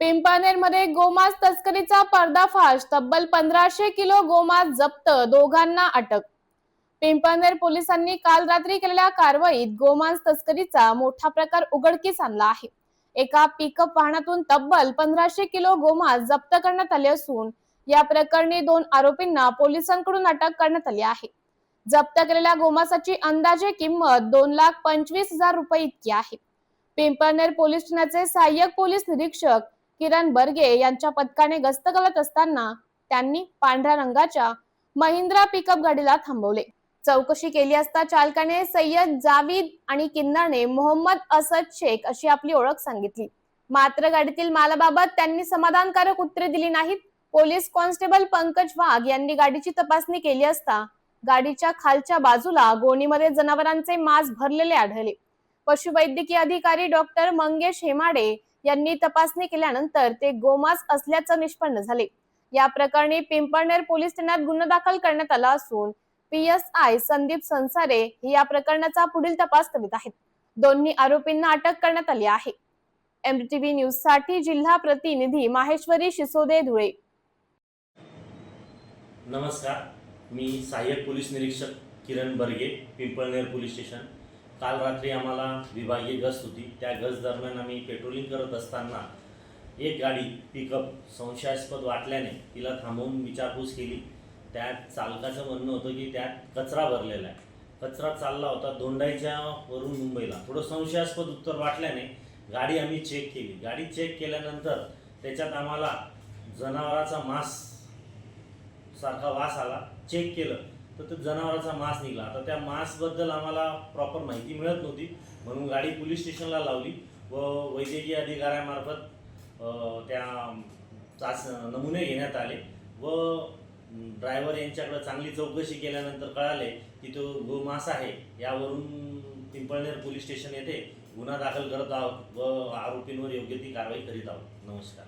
पिंपळनेरमध्ये गोमांस तस्करीचा पर्दाफाश. तब्बल पंधराशे किलो गोमांस जप्त दोघांना अटक. पिंपळनेर पोलिसांनी काल रात्री केलेल्या कारवाईत गोमांस तस्करीचा मोठा प्रकार उघडकीस आणला आहे. एका पिकअप वाहनातून तब्बल पंधराशे किलो गोमांस जप्त करण्यात आले असून या प्रकरणी दोन आरोपींना पोलिसांकडून अटक करण्यात आली आहे. जप्त केलेल्या गोमासाची अंदाजे किंमत दोन लाख पंचवीस हजार रुपये इतकी आहे. पिंपळनेर पोलीस ठाण्याचे सहाय्यक पोलीस निरीक्षक किरण बर्गे यांच्या पथकाने गस्त करत असताना त्यांनी पांढऱ्या रंगाच्या महिंद्रा पिकअप गाडीला थांबवले. चौकशी केली असता चालकाने सय्यद जावीद आणि किन्नरने मोहम्मद असद शेख अशी आपली ओळख सांगितली. मात्र गाडीतील मालाबाबत त्यांनी समाधानकारक उत्तरे दिली नाहीत. पोलीस कॉन्स्टेबल पंकज वाघ यांनी गाडीची तपासणी केली असता गाडीच्या खालच्या बाजूला गोणीमध्ये जनावरांचे मांस भरलेले आढळले. पशुवैद्यकीय अधिकारी डॉक्टर मंगेश हेमाडे यांनी तपासणी केल्यानंतर ते गोमांस असल्याचं निष्पन्न झाले. या प्रकरणी पिंपळनेर पोलीस ठाण्यात गुन्हा दाखल करण्यात आला असून पी एस आय संदीप संसारे हे या प्रकरणाचा पुढील तपास करीत आहेत. दोन्ही आरोपींना अटक करण्यात आली आहे. एमटीव्ही न्यूजसाठी जिल्हा प्रतिनिधी माहेश्वरी शिसोदे धुळे. नमस्कार मी सहाय्यक पोलीस निरीक्षक किरण बर्गे पिंपळनेर पोलीस स्टेशन. काल रात्री आम्हाला विभागीय गस्त होती. त्या गस्त दरम्यान आम्ही पेट्रोलिंग करत असताना एक गाडी पिकअप संशयास्पद वाटल्याने तिला थांबवून विचारपूस केली. त्यात चालकाचं म्हणणं होतं की त्यात कचरा भरलेला आहे. कचरा चालला होता दोंडाईच्या वरून मुंबईला. थोडं संशयास्पद उत्तर वाटल्याने गाडी आम्ही चेक केली. गाडी चेक केल्यानंतर त्याच्यात आम्हाला जनावराचा मांस सारखा वास आला. चेक केलं. तर ते जनावराचा मांस निघाला. आता त्या मांसबद्दल आम्हाला प्रॉपर माहिती मिळत नव्हती. म्हणून गाडी पोलीस स्टेशनला लावली व वैद्यकीय अधिकाऱ्यामार्फत त्या चाच नमुने घेण्यात आले व ड्रायव्हर यांच्याकडे चांगली चौकशी केल्यानंतर कळाले की तो गोमांस आहे यावरून पिंपळनेर पोलीस स्टेशन येथे गुन्हा दाखल करत आहोत व आरोपींवर योग्य ती कारवाई करीत आहोत. नमस्कार.